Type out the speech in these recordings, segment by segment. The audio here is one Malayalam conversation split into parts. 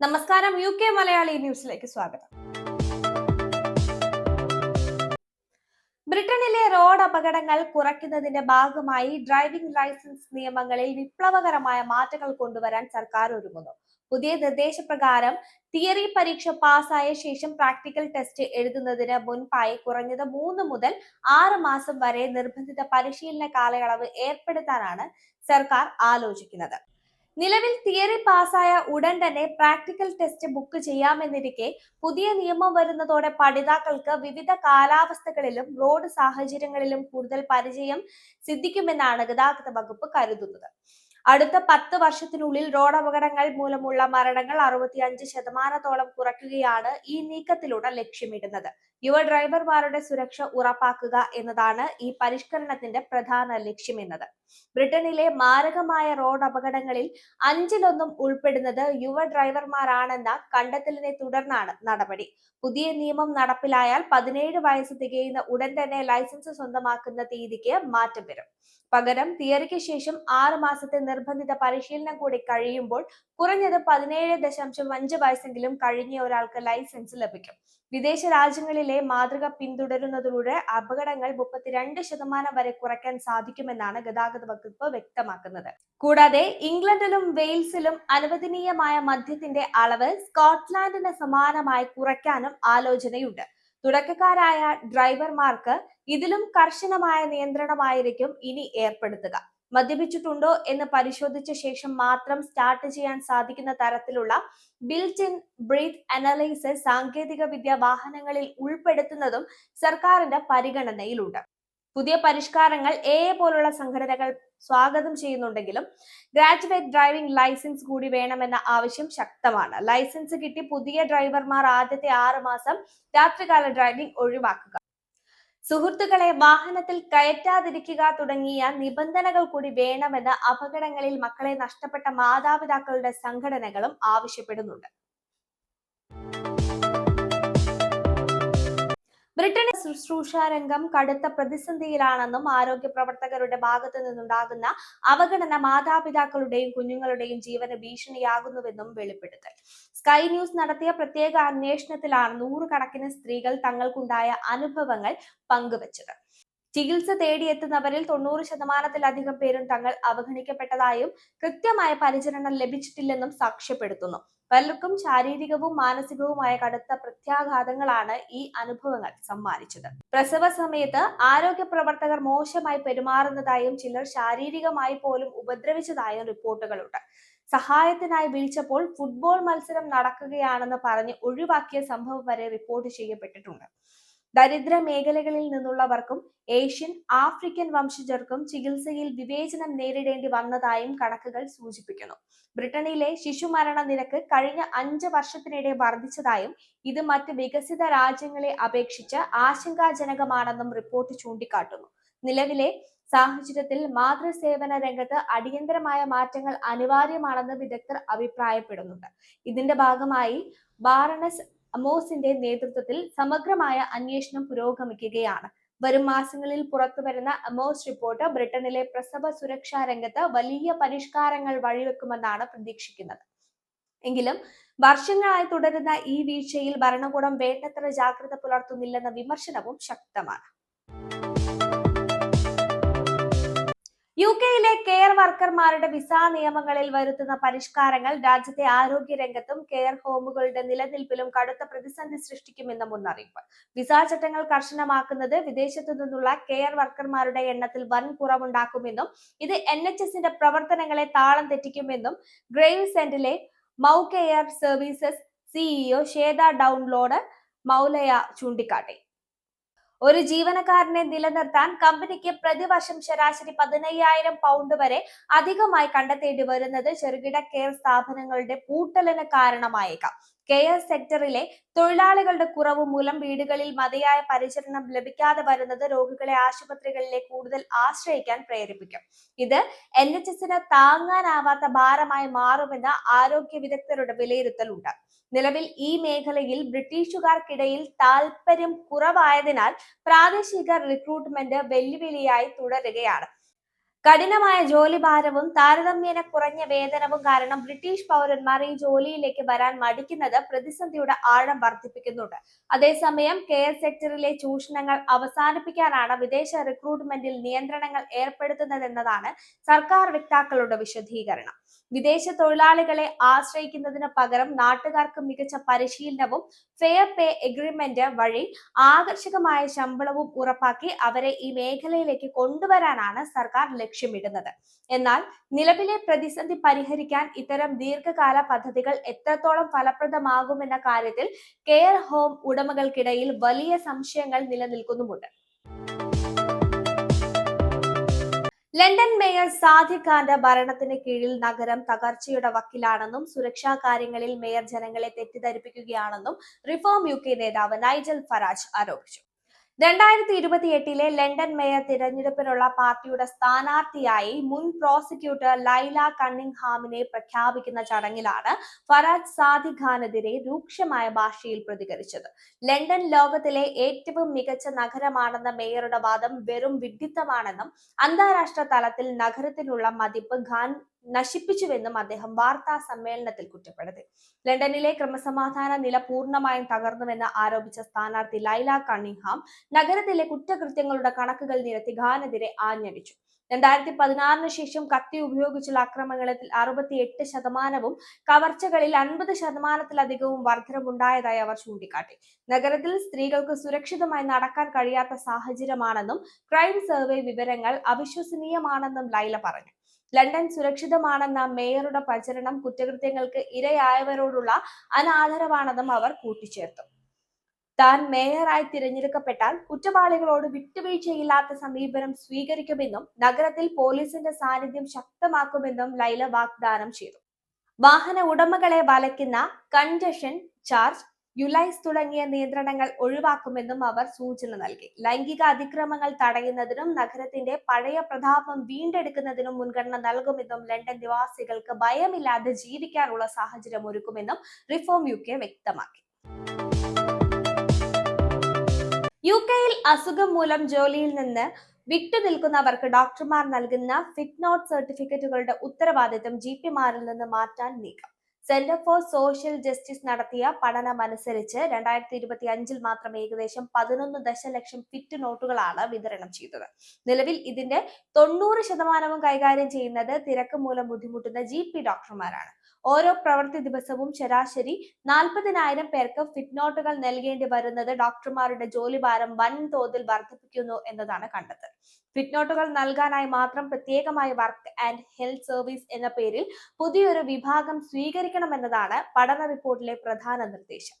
നമസ്കാരം യു കെ മലയാളി ന്യൂസിലേക്ക് സ്വാഗതം. ബ്രിട്ടനിലെ റോഡ് അപകടങ്ങൾ കുറയ്ക്കുന്നതിന്റെ ഭാഗമായി ഡ്രൈവിംഗ് ലൈസൻസ് നിയമങ്ങളിൽ വിപ്ലവകരമായ മാറ്റങ്ങൾ കൊണ്ടുവരാൻ സർക്കാർ ഒരുങ്ങുന്നു. പുതിയ നിർദ്ദേശപ്രകാരം തിയറി പരീക്ഷ പാസ്സായ ശേഷം പ്രാക്ടിക്കൽ ടെസ്റ്റ് എഴുതുന്നതിന് മുൻപായി കുറഞ്ഞത് മൂന്ന് മുതൽ ആറ് മാസം വരെ നിർബന്ധിത പരിശീലന കാലയളവ് ഏർപ്പെടുത്താനാണ് സർക്കാർ ആലോചിക്കുന്നത്. നിലവിൽ തിയറി പാസ്സായ ഉടൻ തന്നെ പ്രാക്ടിക്കൽ ടെസ്റ്റ് ബുക്ക് ചെയ്യാമെന്നിരിക്കെ പുതിയ നിയമം വരുന്നതോടെ പഠിതാക്കൾക്ക് വിവിധ കാലാവസ്ഥകളിലും റോഡ് സാഹചര്യങ്ങളിലും കൂടുതൽ പരിചയം സിദ്ധിക്കുമെന്നാണ് ഗതാഗത വകുപ്പ് കരുതുന്നത്. അടുത്ത പത്ത് വർഷത്തിനുള്ളിൽ റോഡ് അപകടങ്ങൾ മൂലമുള്ള മരണങ്ങൾ അറുപത്തിയഞ്ച് ശതമാനത്തോളം കുറയ്ക്കുകയാണ് ഈ നീക്കത്തിലൂടെ ലക്ഷ്യമിടുന്നത്. യുവ ഡ്രൈവർമാരുടെ സുരക്ഷ ഉറപ്പാക്കുക എന്നതാണ് ഈ പരിഷ്കരണത്തിന്റെ പ്രധാന ലക്ഷ്യമെന്നത്. ബ്രിട്ടനിലെ മാരകമായ റോഡ് അപകടങ്ങളിൽ അഞ്ചിലൊന്നും ഉൾപ്പെടുന്നത് യുവ ഡ്രൈവർമാരാണെന്ന കണ്ടെത്തലിനെ തുടർന്നാണ് നടപടി. പുതിയ നിയമം നടപ്പിലായാൽ പതിനേഴ് വയസ്സ് തികയുന്ന ഉടൻ തന്നെ ലൈസൻസ് സ്വന്തമാക്കുന്ന തീയതിക്ക് മാറ്റം വരും. പകരം തിയറിക്ക് ശേഷം ആറ് മാസത്തെ നിർബന്ധിത പരിശീലനം കൂടി കഴിയുമ്പോൾ കുറഞ്ഞത് പതിനേഴ് ദശാംശം അഞ്ച് വയസ്സെങ്കിലും കഴിഞ്ഞ ഒരാൾക്ക് ലൈസൻസ് ലഭിക്കും. വിദേശ രാജ്യങ്ങളിലെ മാതൃക പിന്തുടരുന്നതിലൂടെ അപകടങ്ങൾ മുപ്പത്തിരണ്ട് ശതമാനം വരെ കുറയ്ക്കാൻ സാധിക്കുമെന്നാണ് ഗതാഗത വകുപ്പ് വ്യക്തമാക്കുന്നത്. കൂടാതെ ഇംഗ്ലണ്ടിലും വെയിൽസിലും അനുവദനീയമായ മദ്യത്തിന്റെ അളവ് സ്കോട്ട്ലാൻഡിന് സമാനമായി കുറയ്ക്കാനും ആലോചനയുണ്ട്. തുടക്കക്കാരായ ഡ്രൈവർമാർക്ക് ഇതിലും കർശനമായ നിയന്ത്രണമായിരിക്കും ഇനി ഏർപ്പെടുത്തുക. മദ്യപിച്ചിട്ടുണ്ടോ എന്ന് പരിശോധിച്ച ശേഷം മാത്രം സ്റ്റാർട്ട് ചെയ്യാൻ സാധിക്കുന്ന തരത്തിലുള്ള ബിൽറ്റ് ഇൻ ബ്രീത്ത് അനലൈസ് സാങ്കേതിക വിദ്യ വാഹനങ്ങളിൽ ഉൾപ്പെടുത്തുന്നതും സർക്കാരിന്റെ പരിഗണനയിലുണ്ട്. പുതിയ പരിഷ്കാരങ്ങൾ എ പോലുള്ള സംഘടനകൾ സ്വാഗതം ചെയ്യുന്നുണ്ടെങ്കിലും ഗ്രാജുവേറ്റ് ഡ്രൈവിംഗ് ലൈസൻസ് കൂടി വേണമെന്ന ആവശ്യം ശക്തമാണ്. ലൈസൻസ് കിട്ടി പുതിയ ഡ്രൈവർമാർ ആദ്യത്തെ ആറ് മാസം രാത്രികാല ഡ്രൈവിംഗ് ഒഴിവാക്കുക. സുഹൃത്തുക്കളെ വാഹനത്തിൽ കയറ്റാതിരിക്കുക തുടങ്ങിയ നിബന്ധനകൾ കൂടി വേണമെന്ന് അപകടങ്ങളിൽ മക്കളെ നഷ്ടപ്പെട്ട മാതാപിതാക്കളുടെ സംഘടനകളും ആവശ്യപ്പെടുന്നുണ്ട്. ബ്രിട്ടനിലെ ശുശ്രൂഷ രംഗം കടുത്ത പ്രതിസന്ധിയിലാണെന്നും ആരോഗ്യ പ്രവർത്തകരുടെ ഭാഗത്തു നിന്നുണ്ടാകുന്ന അവഗണന മാതാപിതാക്കളുടെയും കുഞ്ഞുങ്ങളുടെയും ജീവന് ഭീഷണിയാകുന്നുവെന്നും വെളിപ്പെടുത്തൽ. സ്കൈ ന്യൂസ് നടത്തിയ പ്രത്യേക അന്വേഷണത്തിലാണ് നൂറുകണക്കിന് സ്ത്രീകൾ തങ്ങൾക്കുണ്ടായ അനുഭവങ്ങൾ പങ്കുവച്ചത്. ചികിത്സ തേടിയെത്തുന്നവരിൽ തൊണ്ണൂറ് ശതമാനത്തിലധികം പേരും തങ്ങൾ അവഗണിക്കപ്പെട്ടതായും കൃത്യമായ പരിചരണം ലഭിച്ചിട്ടില്ലെന്നും സാക്ഷ്യപ്പെടുത്തുന്നു. പലർക്കും ശാരീരികവും മാനസികവുമായ കടുത്ത പ്രത്യാഘാതങ്ങളാണ് ഈ അനുഭവങ്ങൾ സമ്മാനിച്ചത്. പ്രസവ സമയത്ത് ആരോഗ്യ പ്രവർത്തകർ മോശമായി പെരുമാറുന്നതായും ചിലർ ശാരീരികമായി പോലും ഉപദ്രവിച്ചതായും റിപ്പോർട്ടുകളുണ്ട്. സഹായത്തിനായി വിളിച്ചപ്പോൾ ഫുട്ബോൾ മത്സരം നടക്കുകയാണെന്ന് പറഞ്ഞ് ഒഴിവാക്കിയ സംഭവം വരെ റിപ്പോർട്ട് ചെയ്യപ്പെട്ടിട്ടുണ്ട്. ദരിദ്ര മേഖലകളിൽ നിന്നുള്ളവർക്കും ഏഷ്യൻ ആഫ്രിക്കൻ വംശജർക്കും ചികിത്സയിൽ വിവേചനം നേരിടേണ്ടി വന്നതായും കണക്കുകൾ സൂചിപ്പിക്കുന്നു. ബ്രിട്ടനിലെ ശിശുമരണ നിരക്ക് കഴിഞ്ഞ അഞ്ച് വർഷത്തിനിടെ വർദ്ധിച്ചതായും ഇത് മറ്റ് വികസിത രാജ്യങ്ങളെ അപേക്ഷിച്ച് ആശങ്കാജനകമാണെന്നും റിപ്പോർട്ട് ചൂണ്ടിക്കാട്ടുന്നു. നിലവിലെ സാഹചര്യത്തിൽ മാതൃസേവന രംഗത്ത് അടിയന്തരമായ മാറ്റങ്ങൾ അനിവാര്യമാണെന്ന് വിദഗ്ധർ അഭിപ്രായപ്പെടുന്നുണ്ട്. ഇതിന്റെ ഭാഗമായി ബാറണസ് അമോസിന്റെ നേതൃത്വത്തിൽ സമഗ്രമായ അന്വേഷണം പുരോഗമിക്കുകയാണ്. വരും മാസങ്ങളിൽ പുറത്തുവരുന്ന അമോസ് റിപ്പോർട്ട് ബ്രിട്ടനിലെ പ്രസവ സുരക്ഷാ രംഗത്ത് വലിയ പരിഷ്കാരങ്ങൾ വഴിവെക്കുമെന്നാണ് പ്രതീക്ഷിക്കുന്നത്. എങ്കിലും വർഷങ്ങളായി തുടരുന്ന ഈ വീഴ്ചയിൽ ഭരണകൂടം വേണ്ടത്ര ജാഗ്രത പുലർത്തുന്നില്ലെന്ന വിമർശനവും ശക്തമാണ്. യു കെയിലെ കെയർ വർക്കർമാരുടെ വിസ നിയമങ്ങളിൽ വരുത്തുന്ന പരിഷ്കാരങ്ങൾ രാജ്യത്തെ ആരോഗ്യ രംഗത്തും കെയർ ഹോമുകളുടെ നിലനിൽപ്പിലും കടുത്ത പ്രതിസന്ധി സൃഷ്ടിക്കുമെന്ന മുന്നറിയിപ്പ്. വിസ ചട്ടങ്ങൾ കർശനമാക്കുന്നത് വിദേശത്തു നിന്നുള്ള കെയർ വർക്കർമാരുടെ എണ്ണത്തിൽ വൻ കുറവുണ്ടാക്കുമെന്നും ഇത് എൻ എച്ച് എസിന്റെ പ്രവർത്തനങ്ങളെ താളം തെറ്റിക്കുമെന്നും ഗ്രേവ് സെന്റിലെ മൗ കെയർ സർവീസസ് സിഇഒ ശ്വേത ഡൗൺലോഡ് മൗലയ ചൂണ്ടിക്കാട്ടി. ഒരു ജീവനക്കാരനെ നിലനിർത്താൻ കമ്പനിക്ക് പ്രതിവർഷം ശരാശരി പതിനയ്യായിരം പൗണ്ട് വരെ അധികമായി കണ്ടെത്തേണ്ടി വരുന്നത് ചെറുകിട കെയർ സ്ഥാപനങ്ങളുടെ പൂട്ടലിന് കാരണമായേക്കാം. കെയർ സെക്ടറിലെ തൊഴിലാളികളുടെ കുറവ് മൂലം വീടുകളിൽ മതിയായ പരിചരണം ലഭിക്കാതെ വരുന്നത് രോഗികളെ ആശുപത്രികളിലെ കൂടുതൽ ആശ്രയിക്കാൻ പ്രേരിപ്പിക്കും. ഇത് എൻ എച്ച് എസിന് താങ്ങാനാവാത്ത ഭാരമായി മാറുമെന്ന് ആരോഗ്യ വിദഗ്ധരുടെ വിലയിരുത്തലുണ്ട്. നിലവിൽ ഈ മേഖലയിൽ ബ്രിട്ടീഷുകാർക്കിടയിൽ താൽപര്യം കുറവായതിനാൽ പ്രാദേശിക റിക്രൂട്ട്മെന്റ് വെല്ലുവിളിയായി തുടരുകയാണ്. കഠിനമായ ജോലിഭാരവും താരതമ്യേന കുറഞ്ഞ വേതനവും കാരണം ബ്രിട്ടീഷ് പൗരന്മാർ ഈ ജോലിയിലേക്ക് വരാൻ മടിക്കുന്നത് പ്രതിസന്ധിയുടെ ആഴം വർദ്ധിപ്പിക്കുന്നുണ്ട്. അതേസമയം കെയർ സെക്ടറിലെ ചൂഷണങ്ങൾ അവസാനിപ്പിക്കാനാണ് വിദേശ റിക്രൂട്ട്മെന്റിൽ നിയന്ത്രണങ്ങൾ ഏർപ്പെടുത്തുന്നതെന്നതാണ് സർക്കാർ വക്താക്കളുടെ വിശദീകരണം. വിദേശ തൊഴിലാളികളെ ആശ്രയിക്കുന്നതിന് പകരം നാട്ടുകാർക്ക് മികച്ച പരിശീലനവും ഫെയർ പേ എഗ്രിമെന്റ് വഴി ആകർഷകമായ ശമ്പളവും ഉറപ്പാക്കി അവരെ ഈ മേഖലയിലേക്ക് കൊണ്ടുവരാനാണ് സർക്കാർ ലക്ഷ്യമിടുന്നത്. എന്നാൽ നിലവിലെ പ്രതിസന്ധി പരിഹരിക്കാൻ ഇത്തരം ദീർഘകാല പദ്ധതികൾ എത്രത്തോളം ഫലപ്രദമാകുമെന്ന കാര്യത്തിൽ കെയർ ഹോം ഉടമകൾക്കിടയിൽ വലിയ സംശയങ്ങൾ നിലനിൽക്കുന്നുമുണ്ട്. ലണ്ടൻ മേയർ സാദിഖ് ഖാന്റെ ഭരണത്തിന് കീഴിൽ നഗരം തകർച്ചയുടെ വക്കിലാണെന്നും സുരക്ഷാ കാര്യങ്ങളിൽ മേയർ ജനങ്ങളെ തെറ്റിദ്ധരിപ്പിക്കുകയാണെന്നും റിഫോം യു കെ നേതാവ് നൈജൽ ഫറാജ് ആരോപിച്ചു. രണ്ടായിരത്തി ഇരുപത്തി എട്ടിലെ ലണ്ടൻ മേയർ തിരഞ്ഞെടുപ്പിനുള്ള പാർട്ടിയുടെ സ്ഥാനാർത്ഥിയായി മുൻ പ്രോസിക്യൂട്ടർ ലൈല കണ്ണിംഗ്ഹാമിനെ പ്രഖ്യാപിക്കുന്ന ചടങ്ങിലാണ് ഫറാജ് സാദി ഖാനെതിരെ രൂക്ഷമായ ഭാഷയിൽ പ്രതികരിച്ചത്. ലണ്ടൻ ലോകത്തിലെ ഏറ്റവും മികച്ച നഗരമാണെന്ന മേയറുടെ വാദം വെറും വിഡിത്തമാണെന്നും അന്താരാഷ്ട്ര തലത്തിൽ നഗരത്തിനുള്ള മതിപ്പ് ഖാൻ നശിപ്പിച്ചുവെന്നും അദ്ദേഹം വാർത്താ സമ്മേളനത്തിൽ കുറ്റപ്പെടുത്തി. ലണ്ടനിലെ ക്രമസമാധാന നില പൂർണമായും തകർന്നുവെന്ന് ആരോപിച്ച സ്ഥാനാർത്ഥി ലൈല കണ്ണിഹാം നഗരത്തിലെ കുറ്റകൃത്യങ്ങളുടെ കണക്കുകൾ നിരത്തി ഖാനെതിരെ ആഞ്ഞടിച്ചു. രണ്ടായിരത്തി പതിനാറിന് ശേഷം കത്തി ഉപയോഗിച്ചുള്ള അക്രമങ്ങളിൽ അറുപത്തിയെട്ട് ശതമാനവും കവർച്ചകളിൽ അൻപത് ശതമാനത്തിലധികവും വർധനമുണ്ടായതായി അവർ ചൂണ്ടിക്കാട്ടി. നഗരത്തിൽ സ്ത്രീകൾക്ക് സുരക്ഷിതമായി നടക്കാൻ കഴിയാത്ത സാഹചര്യമാണെന്നും ക്രൈം സർവേ വിവരങ്ങൾ അവിശ്വസനീയമാണെന്നും ലൈല പറഞ്ഞു. ലണ്ടൻ സുരക്ഷിതമാണെന്ന മേയറുടെ പ്രചരണം കുറ്റകൃത്യങ്ങൾക്ക് ഇരയായവരോടുള്ള അനാദരവാണെന്നും അവർ കൂട്ടിച്ചേർത്തു. താൻ മേയറായി തിരഞ്ഞെടുക്കപ്പെട്ടാൽ കുറ്റവാളികളോട് വിട്ടുവീഴ്ചയില്ലാത്ത സമീപനം സ്വീകരിക്കുമെന്നും നഗരത്തിൽ പോലീസിന്റെ സാന്നിധ്യം ശക്തമാക്കുമെന്നും ലൈല വാഗ്ദാനം ചെയ്തു. വാഹന ഉടമകളെ വലയ്ക്കുന്ന കൺജഷൻ ചാർജ് യുലൈസ് തുടങ്ങിയ നിയന്ത്രണങ്ങൾ ഒഴിവാക്കുമെന്നും അവർ സൂചന നൽകി. ലൈംഗിക അതിക്രമങ്ങൾ തടയുന്നതിനും നഗരത്തിന്റെ പഴയ പ്രതാപം വീണ്ടെടുക്കുന്നതിനും മുൻഗണന നൽകുമെന്നും ലണ്ടൻ നിവാസികൾക്ക് ഭയമില്ലാതെ ജീവിക്കാനുള്ള സാഹചര്യം ഒരുക്കുമെന്നും റിഫോം യു വ്യക്തമാക്കി. യു കെയിൽ അസുഖം മൂലം ജോലിയിൽ നിന്ന് വിട്ടുനിൽക്കുന്നവർക്ക് ഡോക്ടർമാർ നൽകുന്ന ഫിറ്റ് നോട്ട് സർട്ടിഫിക്കറ്റുകളുടെ ഉത്തരവാദിത്തം ജി പിമാരിൽ നിന്ന് മാറ്റാൻ നീക്കം. സെന്റർ ഫോർ സോഷ്യൽ ജസ്റ്റിസ് നടത്തിയ പഠനമനുസരിച്ച് രണ്ടായിരത്തി ഇരുപത്തി അഞ്ചിൽ മാത്രം ഏകദേശം പതിനൊന്ന് ദശലക്ഷം ഫിറ്റ് നോട്ടുകളാണ് വിതരണം ചെയ്തത്. നിലവിൽ ഇതിന്റെ തൊണ്ണൂറ് ശതമാനവും കൈകാര്യം ചെയ്യുന്നത് തിരക്ക് മൂലം ബുദ്ധിമുട്ടുന്ന ജി പി ഡോക്ടർമാരാണ്. ഓരോ പ്രവൃത്തി ദിവസവും ശരാശരി നാൽപ്പതിനായിരം പേർക്ക് ഫിറ്റ് നോട്ടുകൾ നൽകേണ്ടി വരുന്നത് ഡോക്ടർമാരുടെ ജോലിഭാരം വൻതോതിൽ വർദ്ധിപ്പിക്കുന്നു എന്നതാണ് കണ്ടെത്തൽ. ഫിറ്റ് നോട്ടുകൾ നൽകാനായി മാത്രം പ്രത്യേകമായി വർക്ക് ആൻഡ് ഹെൽത്ത് സർവീസ് എന്ന പേരിൽ പുതിയൊരു വിഭാഗം സ്വീകരിക്കണമെന്നതാണ് പഠന റിപ്പോർട്ടിലെ പ്രധാന നിർദ്ദേശം.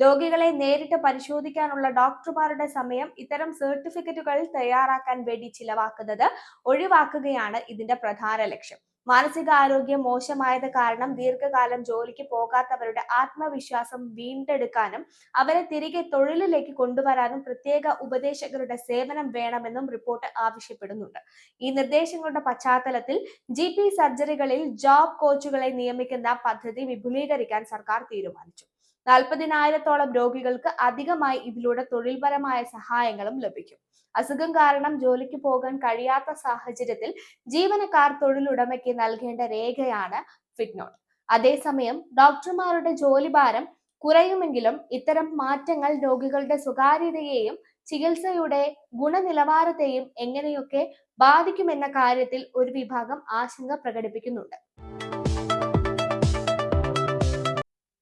രോഗികളെ നേരിട്ട് പരിശോധിക്കാനുള്ള ഡോക്ടർമാരുടെ സമയം ഇത്തരം സർട്ടിഫിക്കറ്റുകൾ തയ്യാറാക്കാൻ വേണ്ടി ചിലവാക്കുന്നത് ഒഴിവാക്കുകയാണ് ഇതിന്റെ പ്രധാന ലക്ഷ്യം. മാനസികാരോഗ്യം മോശമായത് കാരണം ദീർഘകാലം ജോലിക്ക് പോകാത്തവരുടെ ആത്മവിശ്വാസം വീണ്ടെടുക്കാനും അവരെ തിരികെ തൊഴിലിലേക്ക് കൊണ്ടുവരാനും പ്രത്യേക ഉപദേശകരുടെ സേവനം വേണമെന്നും റിപ്പോർട്ട് ആവശ്യപ്പെടുന്നുണ്ട്. ഈ നിർദ്ദേശങ്ങളുടെ പശ്ചാത്തലത്തിൽ ജി സർജറികളിൽ ജോബ് കോച്ചുകളെ നിയമിക്കുന്ന പദ്ധതി വിപുലീകരിക്കാൻ സർക്കാർ തീരുമാനിച്ചു. നാൽപ്പതിനായിരത്തോളം രോഗികൾക്ക് അധികമായി ഇതിലൂടെ തൊഴിൽപരമായ സഹായങ്ങളും ലഭിക്കും. അസുഖം കാരണം ജോലിക്ക് പോകാൻ കഴിയാത്ത സാഹചര്യത്തിൽ ജീവനക്കാർ തൊഴിലുടമയ്ക്ക് നൽകേണ്ട രേഖയാണ് ഫിറ്റ്നോട്ട് അതേസമയം ഡോക്ടർമാരുടെ ജോലിഭാരം കുറയുമെങ്കിലും ഇത്തരം മാറ്റങ്ങൾ രോഗികളുടെ സ്വകാര്യതയെയും ചികിത്സയുടെ ഗുണനിലവാരത്തെയും എങ്ങനെയൊക്കെ ബാധിക്കുമെന്ന കാര്യത്തിൽ ഒരു വിഭാഗം ആശങ്ക പ്രകടിപ്പിക്കുന്നുണ്ട്.